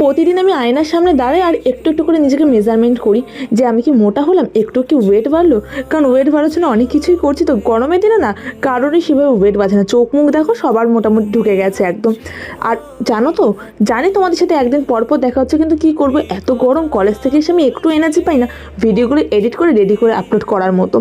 প্রতিদিন আমি আয়নার সামনে দাঁড়াই আর একটু একটু করে নিজেকে মেজারমেন্ট করি যে আমি কি মোটা হলাম, একটু কি ওয়েট বাড়লো? কারণ ওয়েট বাড়ার জন্য অনেক কিছুই করছি। তো গরমের দিনে না, কারোরই সেভাবে ওয়েট বাড়ছে না। চোখ মুখ দেখো, সবার মোটামুটি ঢুকে গেছে একদম। আর জানো তো, জানি তোমাদের সাথে একদিন পরপর দেখা হচ্ছে, কিন্তু কি করব? এত গরম কলেজ থেকে এসে আমি একটু এনার্জি পাই না। ভিডিওগুলো এডিট করে রেডি করে আপলোড করার মতো।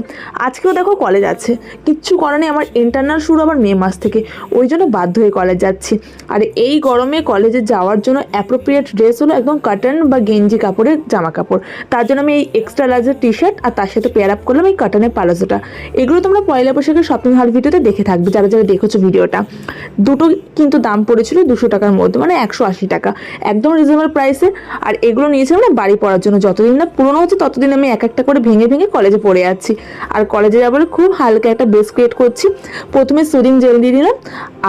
আজকেও দেখো কলেজ আছে। কিচ্ছু করার নেই, আমার ইন্টারনাল শুরু আবার মে মাস থেকে। ওই জন্য বাধ্য হয়ে কলেজ যাচ্ছি। আর এই গরমে কলেজে যাওয়ার জন্য অ্যাপ্রোপ্রিয়েট ড্রেস হলো একদম কাটন বা গেঞ্জি কাপড়ের জামা কাপড়। তার জন্য আমি এই এক্সট্রা লার্জের টি শার্ট আর তার সাথে পেয়ার আপ করলাম এই কাটনের পালাজোটা এগুলো তোমরা পয়লা বৈশাখের শপিং হল ভিডিওতে দেখে থাকবে, যারা যারা দেখেছ ভিডিওটা। দুটো কিন্তু দাম পড়েছিল দুশো টাকার মধ্যে মানে একশো আশি টাকা। একদম রিজনেবল প্রাইসে আর এগুলো নিয়েছিলাম না বাড়ি পড়ার জন্য যতদিন না পুরনো হচ্ছে ততদিন আমি এক একটা করে ভেঙে ভেঙে কলেজে পড়ে যাচ্ছি আর কলেজে যাবার খুব হালকা একটা বেস ক্রিয়েট করছি। প্রথমে সুদিং জেল দিয়ে দিলাম,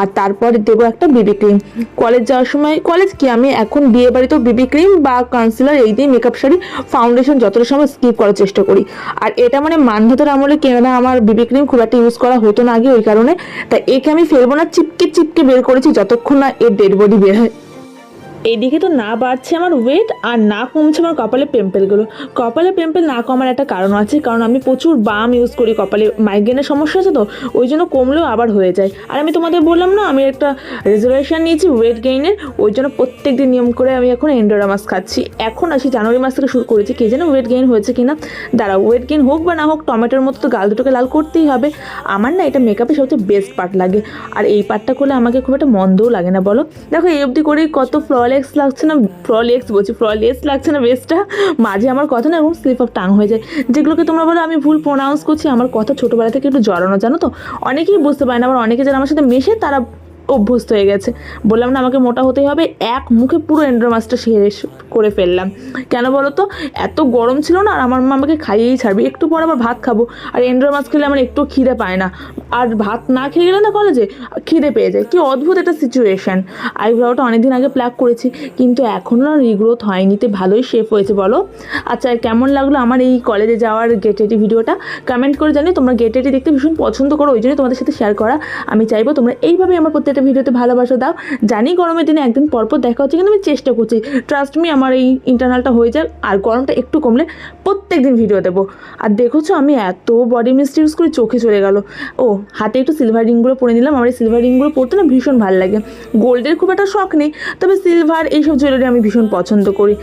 আর তারপরে দেবো একটা বিবি ক্রিম কলেজ যাওয়ার সময় কলেজ কি আমি এখন বিয়ে বাড়িতেও বিবি ক্রিম বা কনসিলার এই দিয়ে মেকআপ শাড়ি ফাউন্ডেশন যতটা সময় স্কিপ করার চেষ্টা করি। আর এটা মানে মান্ধাতার আমলে কেনা আমার বিবি ক্রিম খুব একটা ইউজ করা হতো না আগে ওই কারণে। তাই একে আমি ফেলব না, চিপকে চিপকে বের করেছি যতক্ষণ না এর ডেড বডি বের হয়। এইদিকে তো না বাড়ছে আমার ওয়েট আর না কমছে আমার কপালে পেম্পেলগুলো কপালে পেম্পেল না কমার একটা কারণ আছে, কারণ আমি প্রচুর বাম ইউজ করি কপালে। মাইগ্রেনের সমস্যা আছে তো, ওই জন্য কমলেও আবার হয়ে যায়। আর আমি তোমাদের বললাম না, আমি একটা রেজার্ভেশন নিয়েছি ওয়েট গেইনের ওই জন্য প্রত্যেক দিন নিয়ম করে আমি এখন এন্ডোরামাস খাচ্ছি। এখন আসি জানুয়ারি মাস থেকে শুরু করেছি, কে যেন ওয়েট গেইন হয়েছে কিনা। দাঁড়া ওয়েট গেইন হোক বা না হোক, টমেটোর মতো তো গাল দুটোকে লাল করতেই হবে। আমার না এটা মেকআপের সবচেয়ে বেস্ট পার্ট লাগে। আর এই পার্টটা করলে আমাকে খুব একটা মন্দও লাগে না, বলো? দেখো, এই অবধি করেই কত ফ্ললেক্স লাগছে না ফ্ললেক্স বলছি ফ্ললেস লাগছে না বেস্টটা মাঝে আমার কথা না এবং স্লিপ অফ টাং হয়ে যায়। যেগুলোকে তোমরা বলো, আমি ভুল প্রোনাউন্স করছি, আমার কথা ছোটোবেলা থেকে একটু জড়ানো, জানো তো? অনেকেই বুঝতে পারে না, আবার অনেকে যারা আমার সাথে মেশে, তারা অভ্যস্ত হয়ে গেছে। বললাম না, আমাকে মোটা হতেই হবে, এক মুখে পুরো এন্ড্রোমাসটা শেষ করে ফেললাম। কেন বলো তো? এত গরম ছিল না, আর আমার মা আমাকে খাইয়েই ছাড়বে। একটু পর আবার ভাত খাব, আর এন্ড্রোমাস খেলে আমার একটু খিদে পায় না। আর ভাত না খেয়ে গেলে না কলেজে খিদে পেয়ে যায়। কি অদ্ভুত একটা সিচুয়েশান আইব্রাওটা অনেকদিন আগে প্লাক করেছি, কিন্তু এখনও না রিগ্রোথ হয়নি, তে ভালোই শেপ হয়েছে, বলো? আচ্ছা কেমন লাগল আমার এই কলেজে যাওয়ার গেটেটি ভিডিওটা কমেন্ট করে জানি তোমরা গেটেটি দেখতে ভীষণ পছন্দ করো, ওই জন্য তোমাদের সাথে শেয়ার করা। আমি চাইব তোমরা এইভাবে আমার প্রত্যেকটা ভিডিওতে ভালোবাসা দাও। জানি গরমের দিনে একদিন পরপর দেখা হচ্ছে, কিন্তু আমি চেষ্টা করছি। ট্রাস্ট মি আমার এই ইন্টারনালটা হয়ে যাক, আর গরমটা একটু কমলে প্রত্যেক দিন ভিডিও দেবো। আর দেখোছো, আমি এত বডি মিস্ট ইউজ করে চোখে চলে গেল। ও হাতে একটু সিলভার রিংগুলো পরে নিলাম। আমার এই সিলভার রিংগুলো পরতে না ভীষণ ভালো লাগে। গোল্ডের খুব একটা শখ নেই, তবে সিলভার এইসব জুয়েলারি আমি ভীষণ পছন্দ করি।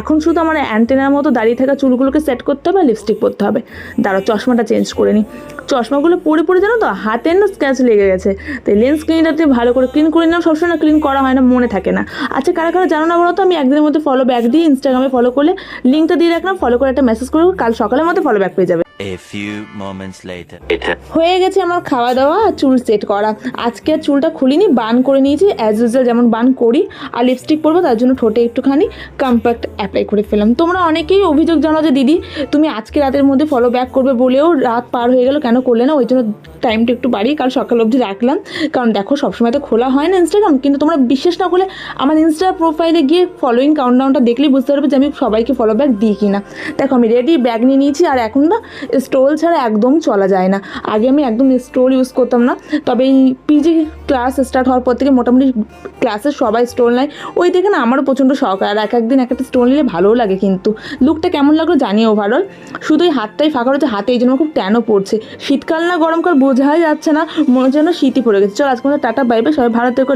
এখন শুধু আমার অ্যান্টেনার মতো দাঁড়িয়ে থাকা চুলগুলোকে সেট করতে হবে লিপস্টিক পরতে হবে। দাঁড়া, চশমাটা চেঞ্জ করে নিই চশমাগুলো পরে পরে জানো তো, হাতের না স্ক্র্যাচ লেগে গেছে। তাই লেন্স ক্লিনটা ক্লিনটাতে ভালো করে ক্লিন করে নিলাম। সবসময় না ক্লিন করা হয় না, মনে থাকে না। আচ্ছা কারা কারা জানো না বলো তো, আমি একদিনের মধ্যে ফলো ব্যাক দিয়ে ইনস্টাগ্রামে ফলো করলে লিঙ্কটা দিয়ে রাখলাম। ফলো করে একটা মেসেজ করে, কাল সকালের মধ্যে ফলো ব্যাক পেয়ে যাবে। A few moments later. হয়ে গেছে আমার খাওয়া দাওয়া আর চুল সেট করা। আজকে চুলটা খুলিনি, বান করে নিয়েছি। অ্যাজ ইউজুয়াল যেমন বান করি আর লিপস্টিক পরবো, তার জন্য ঠোঁটে একটুখানি কম্প্যাক্ট অ্যাপ্লাই করে ফেললাম। তোমরা অনেকেই অভিযোগ জানাও যে, দিদি, তুমি আজকে রাতের মধ্যে ফলো ব্যাক করবে বলেও রাত পার হয়ে গেল, কেন করলে না? ওই জন্য টাইমটা একটু বাড়িয়ে কাল সকাল অবধি রাখলাম। কারণ দেখো, সবসময় তো খোলা হয় না ইনস্টাগ্রাম কিন্তু তোমরা বিশ্বাস না করলে আমার ইনস্টা প্রোফাইলে গিয়ে ফলোয়িং কাউন্টডাউনটা দেখলেই বুঝতে পারবে যে, আমি সবাইকে ফলো ব্যাক দিই কিনা। দেখো, আমি রেডি ব্যাগ নিয়ে নিয়েছি আর এখন না স্টোল ছাড়া একদম চলা যায় না। আগে আমি একদম স্টোল ইউজ করতাম না। তবে এই পিজি ক্লাস স্টার্ট হওয়ার পর থেকে মোটামুটি ক্লাসের সবাই স্টোল নেয়। ওই থেকে না আমারও প্রচণ্ড শখ। আর এক একদিন এক একটা স্টোল নিলে ভালোও লাগে কিন্তু। লুকটা কেমন লাগল জানি ওভারঅল শুধু এই হাতটাই ফাঁকা রয়েছে, হাতে এই জন্য খুব ট্যানও পড়ছে। শীতকাল না গরমকাল বোঝাই যাচ্ছে না, মনে হচ্ছে যেন শীতই পড়ে গেছে। চল আজকে টাটা বাইবে সবাই ভালো থেকো।